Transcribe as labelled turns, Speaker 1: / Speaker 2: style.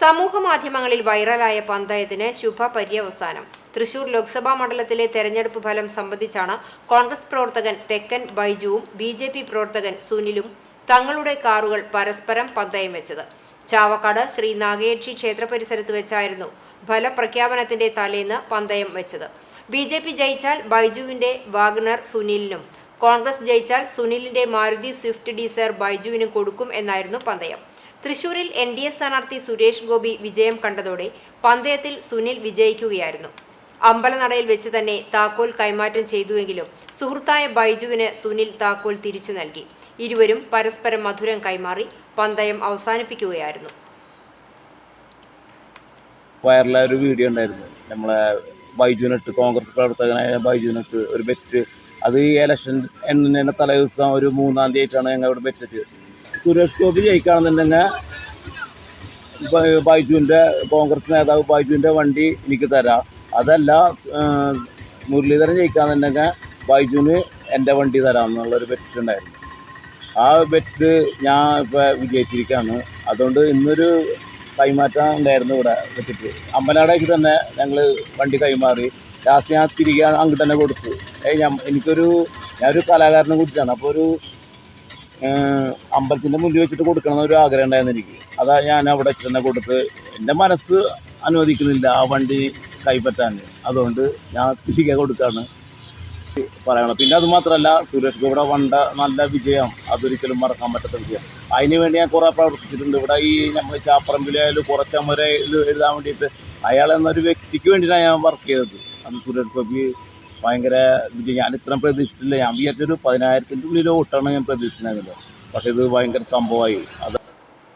Speaker 1: സമൂഹ മാധ്യമങ്ങളിൽ വൈറലായ പന്തയത്തിന് ശുഭ പര്യവസാനം തൃശൂർ ലോക്സഭാ മണ്ഡലത്തിലെ തെരഞ്ഞെടുപ്പ് ഫലം സംബന്ധിച്ചാണ് കോൺഗ്രസ് പ്രവർത്തകൻ തെക്കൻ ബൈജുവും ബി ജെ പി പ്രവർത്തകൻ സുനിലും തങ്ങളുടെ കാറുകൾ പരസ്പരം പന്തയം വെച്ചത്. ചാവക്കാട് ശ്രീ നാഗേക്ഷി ക്ഷേത്ര പരിസരത്ത് വെച്ചായിരുന്നു ഫലപ്രഖ്യാപനത്തിന്റെ തലേന്ന് പന്തയം വെച്ചത്. ബി ജെ പി ജയിച്ചാൽ ബൈജുവിന്റെ വാഗ്നർ സുനിലിനും. കോൺഗ്രസ് ജയിച്ചാൽ സുനിലിന്റെ മാരുതി സ്വിഫ്റ്റ് ഡിസയർ ബൈജുവിനും കൊടുക്കും എന്നായിരുന്നു പന്തയം. തൃശൂരിൽ എൻ ഡി എ സ്ഥാനാർത്ഥി സുരേഷ് ഗോപി വിജയം കണ്ടതോടെ പന്തയത്തിൽ സുനിൽ വിജയിക്കുകയായിരുന്നു. അമ്പലനടയിൽ വെച്ച് തന്നെ താക്കോൽ കൈമാറ്റം ചെയ്തുവെങ്കിലും സുഹൃത്തായ ബൈജുവിന് സുനിൽ താക്കോൽ തിരിച്ചു നൽകി. ഇരുവരും പരസ്പരം മധുരം കൈമാറി പന്തയം അവസാനിപ്പിക്കുകയായിരുന്നു.
Speaker 2: വയറിലൊരു വീഡിയോ ഉണ്ടായിരുന്നു. നമ്മളെ ബൈജുവിനിട്ട് കോൺഗ്രസ് പ്രവർത്തകനായ ബൈജുവിനിട്ട് ഒരു ബെറ്റ് അത് ഈ ഇലക്ഷൻ എണ്ണുന്നതിന്റെ തലേ ദിവസം ഒരു മൂന്നാം തീയതി ആയിട്ടാണ് ഞങ്ങൾ ഇവിടെ ബെറ്റ് സുരേഷ് ഗോപി ജയിക്കുകയാണെന്നുണ്ടെങ്കിൽ ബൈജുവിന്റെ കോൺഗ്രസ് നേതാവ് ബൈജുവിന്റെ വണ്ടി എനിക്ക് തരാം. അതല്ല മുരളീധരൻ ജയിക്കുകയാണെന്നുണ്ടെങ്കിൽ ബൈജുവിന് എന്റെ വണ്ടി തരാം എന്നുള്ളൊരു ബെറ്റ് ഉണ്ടായിരുന്നു ആ ബെറ്റ് ഞാൻ ഇപ്പോൾ വിജയിച്ചിരിക്കുകയാണ് അതുകൊണ്ട് ഇന്നൊരു കൈമാറ്റം ഉണ്ടായിരുന്നു ഇവിടെ വെച്ചിട്ട്. അമ്പനാട് വെച്ച് തന്നെ ഞങ്ങൾ വണ്ടി കൈമാറി. ലാസ്റ്റ് ഞാൻ തിരികെ അങ്ങോട്ട് തന്നെ കൊടുത്തു. ഞാൻ എനിക്കൊരു ഞാനൊരു കലാകാരനെ കുറിച്ചാണ് അപ്പോൾ ഒരു അമ്പലത്തിന്റെ മുന്നിൽ വെച്ചിട്ട് കൊടുക്കണം എന്നൊരു ആഗ്രഹം ഉണ്ടായിരുന്നു എനിക്ക്. അതാ ഞാൻ അവിടെ വെച്ചിട്ട് തന്നെ കൊടുത്ത്. എന്റെ മനസ്സ് അനുവദിക്കുന്നില്ല ആ വണ്ടി കൈപ്പറ്റാൻ. അതുകൊണ്ട് ഞാൻ തിരികെ കൊടുക്കുകയാണ് പറയണം. പിന്നെ അത് മാത്രമല്ല സുരേഷ് ഗോപിയുടെ വണ്ട നല്ല വിജയം. അതൊരിക്കലും മറക്കാൻ പറ്റാത്ത വിജയം. അതിന് വേണ്ടി ഞാൻ കുറേ പ്രവർത്തിച്ചിട്ടുണ്ട്. ഇവിടെ ഈ നമ്മൾ ചാപ്പറമ്പിലായാലും കുറച്ചമരയിൽ എഴുതാൻ വേണ്ടിയിട്ട് അയാൾ എന്നൊരു വ്യക്തിക്ക് വേണ്ടിയിട്ടാണ് ഞാൻ വർക്ക് ചെയ്തത്. അത് സുരേഷ് ഗോപി ഭയങ്കര വിജയം. ഞാൻ ഇത്രയും പ്രതീക്ഷിച്ചിട്ടില്ല. ഞാൻ വിചാരിച്ചൊരു പതിനായിരത്തിന്റെ ഉള്ളിൽ വോട്ടാണ് ഞാൻ പ്രതീക്ഷിച്ചിട്ടുണ്ടായിരുന്നത്. പക്ഷേ ഇത് ഭയങ്കര സംഭവമായി. അത്